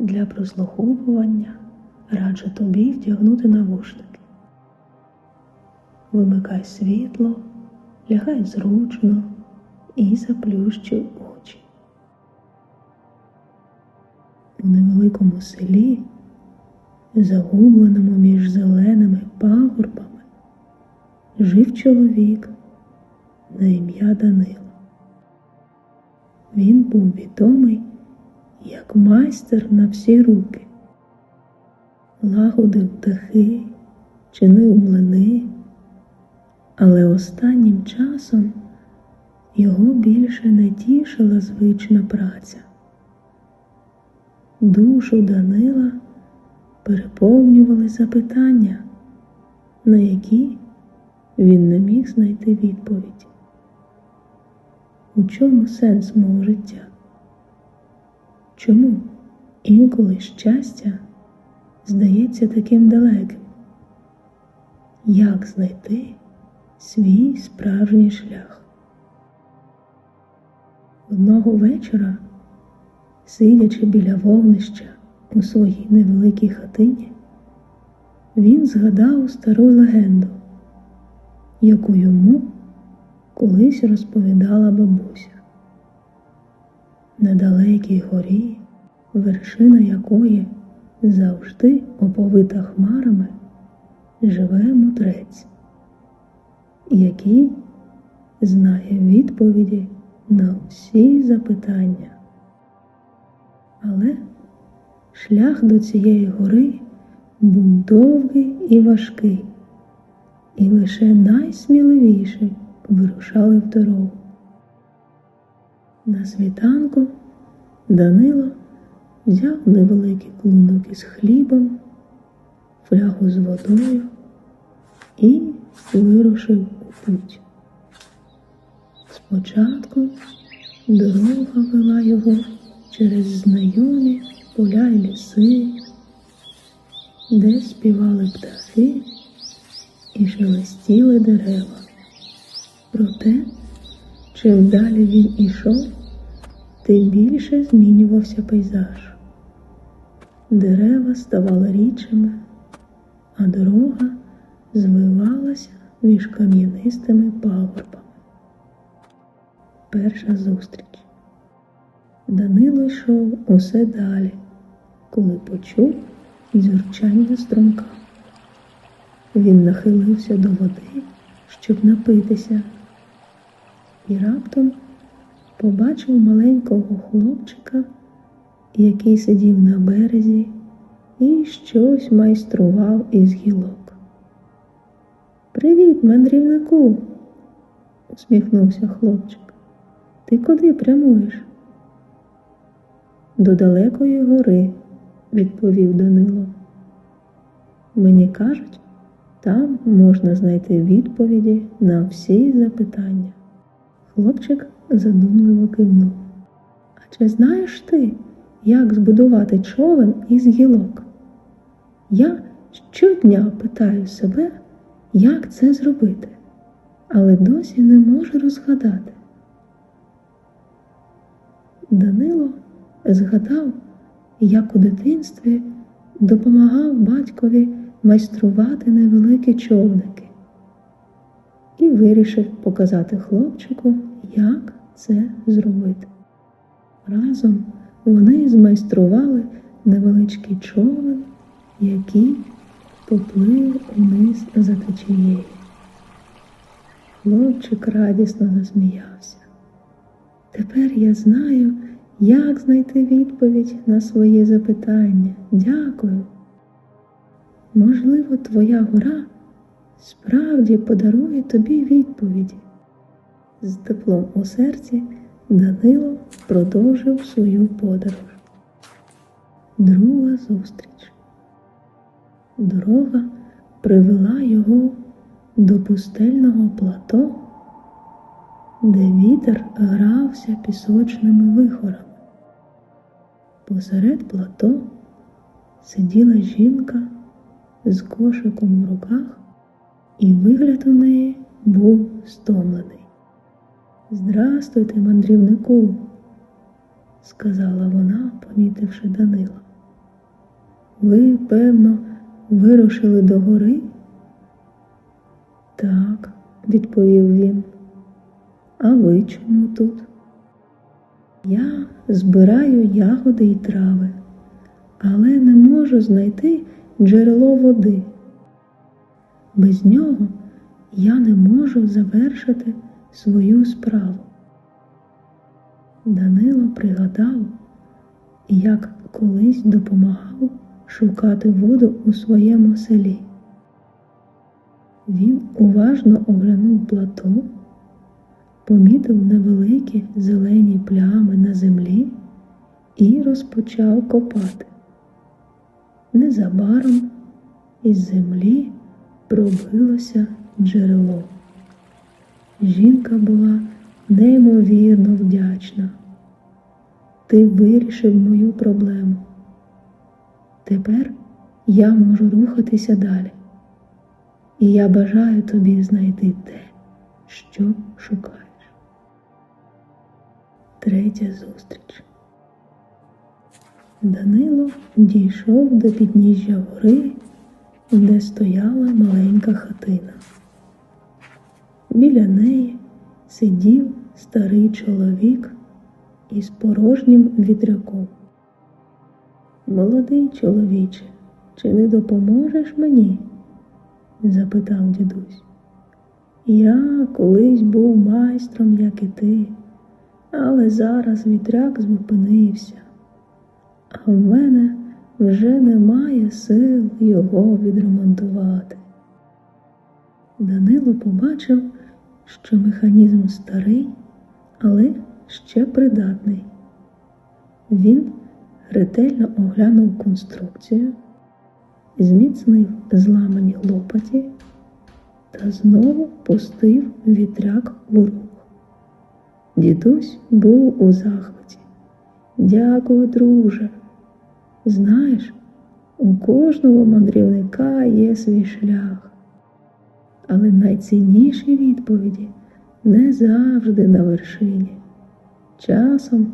Для прослуховування раджу тобі вдягнути навушники. Вимикай світло, лягай зручно і заплющуй очі. У невеликому селі, загубленому між зеленими пагорбами, жив чоловік на ім'я Данило. Він був відомий як майстер на всі руки, лагодив птахи, чинив млини, але останнім часом його більше не тішила звична праця. Душу Данила переповнювали запитання, на які він не міг знайти відповіді. У чому сенс мого життя? Чому інколи щастя здається таким далеким? Як знайти свій справжній шлях? Одного вечора, сидячи біля вогнища у своїй невеликій хатині, він згадав стару легенду, яку йому колись розповідала бабуся. На далекій горі, вершина якої завжди оповита хмарами, живе мудрець, який знає відповіді на всі запитання. Але шлях до цієї гори був довгий і важкий, і лише найсміливіші вирушали в дорогу. На світанку Данило взяв невеликий клунок із хлібом, флягу з водою і вирушив у путь. Спочатку дорога вела його через знайомі поля й ліси, де співали птахи і шелестіли дерева. Проте, чим далі він ішов, тим більше змінювався пейзаж. Дерева ставали рідшими, а дорога звивалася між кам'янистими пагорбами. Перша зустріч. Данило йшов усе далі, коли почув дзюрчання струмка. Він нахилився до води, щоб напитися, і раптом побачив маленького хлопчика, який сидів на березі і щось майстрував із гілок. Привіт, мандрівнику, усміхнувся хлопчик. Ти куди прямуєш? До далекої гори, відповів Данило. Мені кажуть, там можна знайти відповіді на всі запитання. Хлопчик задумливо кивнув. А чи знаєш ти, як збудувати човен із гілок? Я щодня питаю себе, як це зробити, але досі не можу розгадати. Данило згадав, як у дитинстві допомагав батькові майструвати невеликі човники і вирішив показати хлопчику, як це зробити. Разом вони змайстрували невеличкий човен, який поплив униз за течією. Хлопчик радісно засміявся. Тепер я знаю, як знайти відповідь на свої запитання. Дякую. Можливо, твоя гора справді подарує тобі відповіді. З теплом у серці Данило продовжив свою подорож. Друга зустріч. Дорога привела його до пустельного плато, де вітер грався пісочними вихорами. Посеред плато сиділа жінка з кошиком в руках, і вигляд у неї був стомлений. Здрастуйте, мандрівнику, сказала вона, помітивши Данила. ви, певно, вирушили до гори? Так, відповів він. А ви чому тут? Я збираю ягоди й трави, але не можу знайти джерело води. Без нього я не можу завершити свою справу. Данило пригадав, як колись допомагав шукати воду у своєму селі. Він уважно оглянув плато, помітив невеликі зелені плями на землі і розпочав копати. Незабаром із землі пробилося джерело. Жінка була неймовірно вдячна. Ти вирішив мою проблему. Тепер я можу рухатися далі. І я бажаю тобі знайти те, що шукаєш. Третя зустріч. Данило дійшов до підніжжя гори, де стояла маленька хатина. Біля неї сидів старий чоловік із порожнім вітряком. Молодий чоловіче, чи не допоможеш мені? запитав дідусь. Я колись був майстром, як і ти, але зараз вітряк зупинився, а в мене вже немає сил його відремонтувати. Данило побачив, що механізм старий, але ще придатний. Він ретельно оглянув конструкцію, зміцнив зламані лопаті та знову пустив вітряк у рух. Дідусь був у захваті. Дякую, друже. Знаєш, у кожного мандрівника є свій шлях, але найцінніші відповіді не завжди на вершині. Часом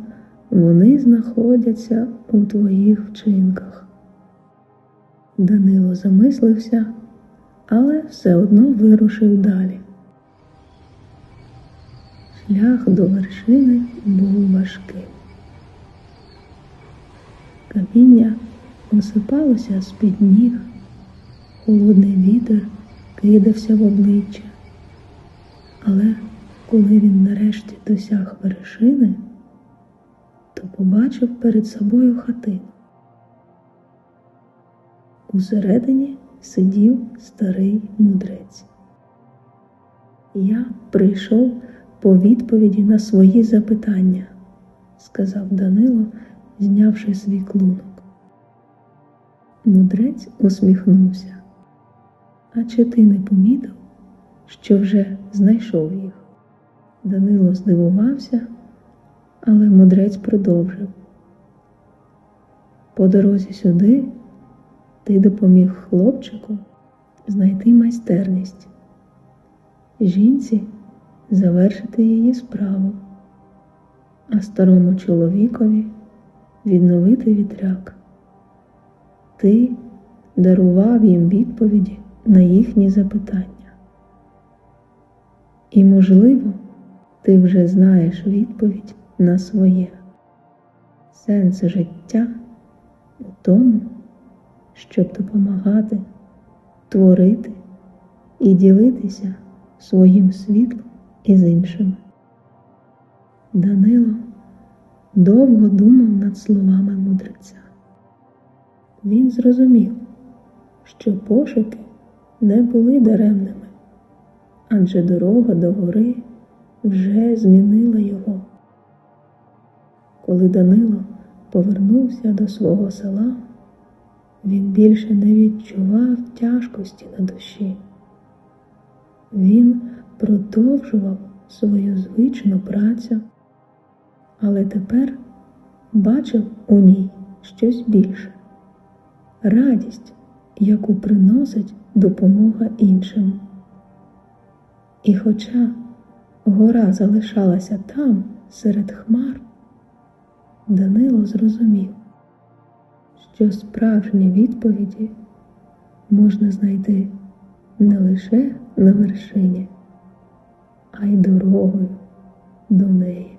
вони знаходяться у твоїх вчинках. Данило замислився, але все одно вирушив далі. Шлях до вершини був важким. Каміння осипалося з-під ніг, холодний вітер кидався в обличчя. Але коли він нарешті досяг вершини, то побачив перед собою хатину. Усередині сидів старий мудрець. Я прийшов по відповіді на свої запитання, сказав Данило, знявши свій клунок. Мудрець усміхнувся. А чи ти не помітив, що вже знайшов їх? Данило здивувався, але мудрець продовжив. По дорозі сюди ти допоміг хлопчику знайти майстерність, жінці завершити її справу, а старому чоловікові відновити вітряк. Ти дарував їм відповіді на їхні запитання. І, можливо, ти вже знаєш відповідь на своє. Сенс життя у тому, щоб допомагати, творити і ділитися своїм світлом із іншими. Данило довго думав над словами мудреця. Він зрозумів, що пошуки не були даремними, адже дорога до гори вже змінила його. Коли Данило повернувся до свого села, він більше не відчував тяжкості на душі. Він продовжував свою звичну працю, але тепер бачив у ній щось більше радість, яку приносить допомога іншим. І хоча гора залишалася там, серед хмар, Данило зрозумів, що справжні відповіді можна знайти не лише на вершині, а й дорогою до неї.